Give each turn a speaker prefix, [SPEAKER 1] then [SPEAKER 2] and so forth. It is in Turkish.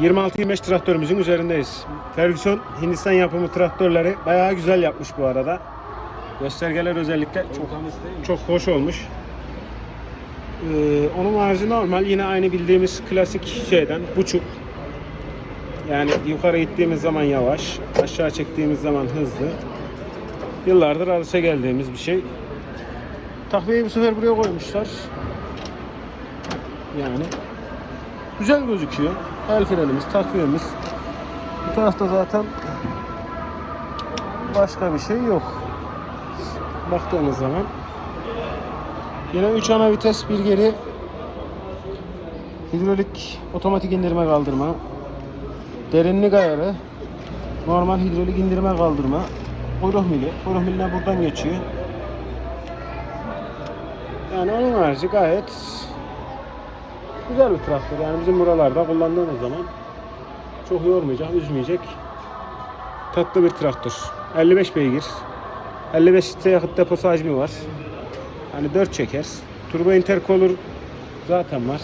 [SPEAKER 1] 26-25 traktörümüzün üzerindeyiz. Ferguson Hindistan yapımı traktörleri bayağı güzel yapmış bu arada. Göstergeler özellikle çok çok hoş olmuş. Ee, onun harici normal yine aynı bildiğimiz klasik şeyden buçuk. Yani yukarı gittiğimiz zaman yavaş, aşağı çektiğimiz zaman hızlı. Yıllardır alışa geldiğimiz bir şey. Takviyeyi bu sefer buraya koymuşlar. Yani güzel gözüküyor. El frenimiz, takviyemiz. Bu tarafta zaten başka bir şey yok. Baktığınız zaman. Yine 3 ana vites bir geri. Hidrolik otomatik indirme kaldırma. Derinlik ayarı. Normal hidrolik indirme kaldırma. Kuyruk mili kuyruk miline buradan geçiyor. Yani onun harici gayet güzel bir traktör yani bizim buralarda kullandığımız zaman çok yormayacak üzmeyecek tatlı bir traktör 55 beygir 55 litre yakıt deposu hacmi var Hani 4 çeker. Turbo intercooler zaten var.